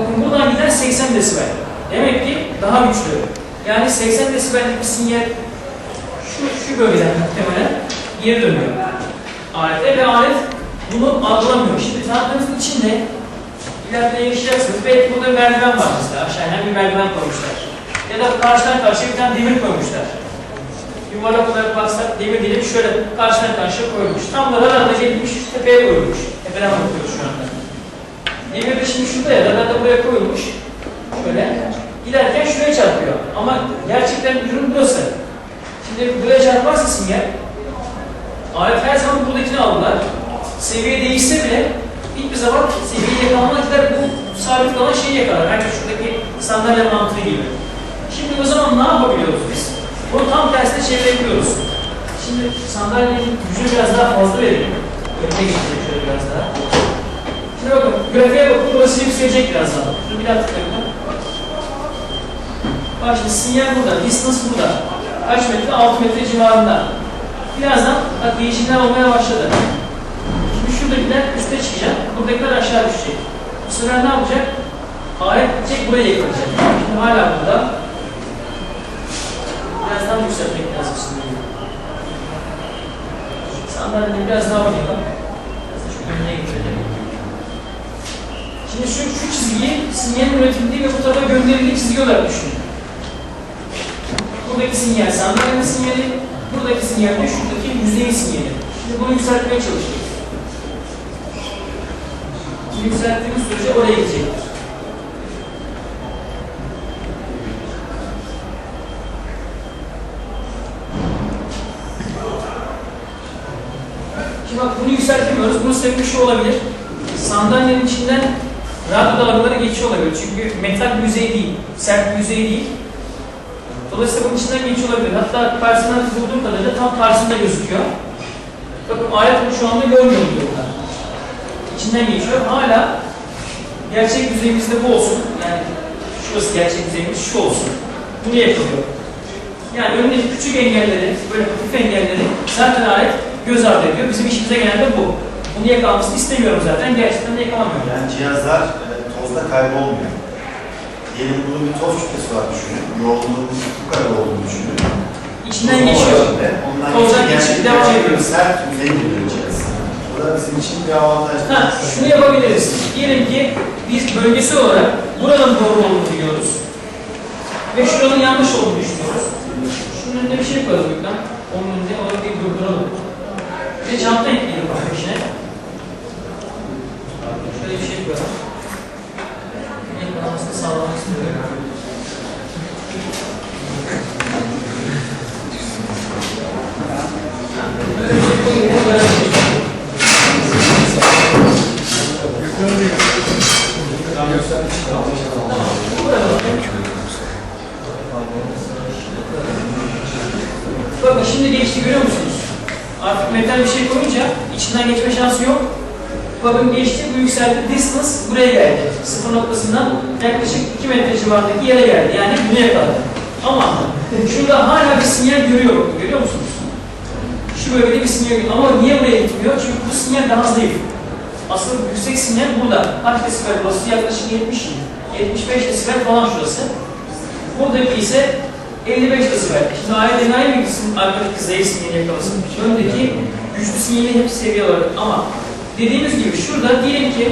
Bakın buradan giden 80 desibel. Demek ki daha güçlü. Yani 80 desibellik bir sinyal şu, şu bölgeden muhtemelen geri dönüyor. Alete ve alet bunu algılamıyor. Şimdi tahtımızın içinde ileride yaşayacaksınız. Belki burada merdiven var mesela. Aşağıya bir merdiven koymuşlar. Ya da karşıdan karşıya bir tane demir koymuşlar. Yuvarlak olarak baksak demir dilim şöyle karşıdan karşıya koyulmuş. Tam da radar da gelmiş tepeye koyulmuş. Tepeden. Demir de şimdi şurada ya radar da buraya koyulmuş. Şöyle. Giderken şuraya çarpıyor. Ama gerçekten ürün burası. Şimdi buraya çarparsa sinyal alet her zaman buradakini aldılar. Seviye değişse bile ilk bir zaman seviyeyi yakalamana kadar bu sabit kalan şeyi yakalar. Aynı şuradaki sandalye mantığı gibi. Şimdi o zaman ne yapabiliyoruz biz? Bunu tam tersine çevirebiliyoruz. Şimdi sandalyenin gücünü biraz daha fazla verelim. Önüne geçelim şöyle biraz daha. Şimdi bakın grafiğe bakın burası yükselecek biraz daha. Şunu bir daha tıklayalım. Bak şimdi sinyal burada, distance burada. Kaç metre? 6 metre civarında. Birazdan bak değişimler olmaya başladı. Şimdi şuradakiler üste çıkacak, buradakiler aşağı düşecek. Bu sefer ne yapacak? Alet gidecek, buraya yakalayacak. Şimdi hala burada. Biraz daha yükseltmek lazım şimdi. Sandalyeyi biraz daha oynayalım. Biraz da şu önüne getirelim. Şimdi şu, şu çizgiyi sinyalin üretildiği ve bu tarafa gönderildiği çizgi olarak düşünün. Buradaki sinyal sandalyenin sinyali, buradaki sinyal de şuradaki yüzeyin sinyali. Şimdi bunu yükseltmeye çalışıyoruz. Yükselttiğimiz sürece oraya gidecektir. Şimdi bak bunu yükseltemiyoruz. Bunun sebebi şu olabilir. Sandalyenin içinden radyo dalgaları geçiyor olabilir. Çünkü metal bir yüzey değil, sert bir yüzey değil. Dolayısıyla bunun içinden geçiyor olabilir. Hatta personel bulduğum kadarıyla tam karşısında gözüküyor. Bakın alet bunu şu anda görmüyor burada. İçinden geçiyor. Hala gerçek yüzeyimizde bu olsun. Yani şurası gerçek yüzeyimiz şu olsun. Bunu yapılıyor. Yani önündeki küçük engelleri, böyle hafif engelleri zaten alet göz ardı ediyor. Bizim işimize gelen de bu. Bunu yakalamasını istemiyorum zaten. Gerçekten de yakalamıyorum. Yani cihazlar tozda kaybolmuyor. Diyelim bunun bir toz kütlesi var düşünün. Yoğunluğunun bu kadar olduğunu düşünün. İçinden geçiyor. Ondan Tozdan geçip devam ediyoruz. Sert yüzey cihaz. Bu da bizim için bir avantaj. Ha, şunu yapabiliriz. Diyelim ki biz bölgesel olarak buranın doğru olduğunu biliyoruz. Ve şuranın yanlış olduğunu düşünüyoruz. Şunun önüne bir şey koyalım lütfen. Onun önünde onu bir durduralım. Ve çanta ekleyelim bak peşine. Şöyle bir şey koyalım. Yakalamasını sağlamak istiyorum. Böyle bir şey koyayım, böyle bir şey. Bakın şimdi geçti görüyor musunuz? Artık metal bir şey koyunca içinden geçme şansı yok. Bakın geçti, bu yükseldi. Distance buraya geldi. Sıfır noktasından yaklaşık 2 metre civarındaki yere geldi. Yani bunu yakaladı. Ama şurada hala bir sinyal görüyorum. Görüyor musunuz? Şu bölgede bir sinyal görüyor. Ama niye buraya gitmiyor? Çünkü bu sinyal daha zayıf. Asıl yüksek sinyal burada. Kaç desibel burası? Yaklaşık 70, 75 desibel falan şurası. Buradaki ise 55 desibel. Şimdi ailenin aynı bilgisinin arkadaki zayıf sinyali yakalasın. Öndeki güçlü sinyali hep seviye olarak ama dediğimiz gibi şurada diyelim ki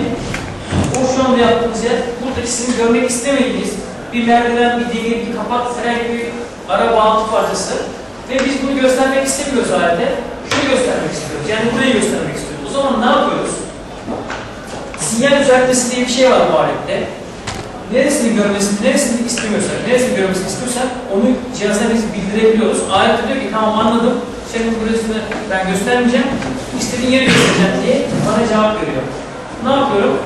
o şu anda yaptığımız yer buradaki sizin görmek istemediğiniz bir merdiven, bir demir, bir kapak, herhangi bir ara bağlantı parçası ve biz bunu göstermek istemiyoruz alette. Şunu göstermek istiyoruz. Yani burayı göstermek istiyoruz. O zaman ne yapıyoruz? Sinyal düzeltmesi diye bir şey var alette. Neresini görmesini, neresini istemiyorsak, neresini görmesini istiyorsak onu cihaza biz bildirebiliyoruz. Alet diyor ki tamam anladım, senin burasını ben göstermeyeceğim, istediğin yeri göstereceğim diye bana cevap veriyor. Ne yapıyorum?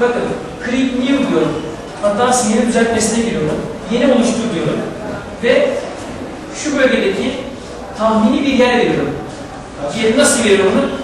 Bakın, create new diyorum. Hatta sinyali düzeltmesine giriyorum. Yeni oluştur diyorum. Ve şu bölgedeki tahmini bir yer veriyorum. Yeri nasıl veriyorum onu?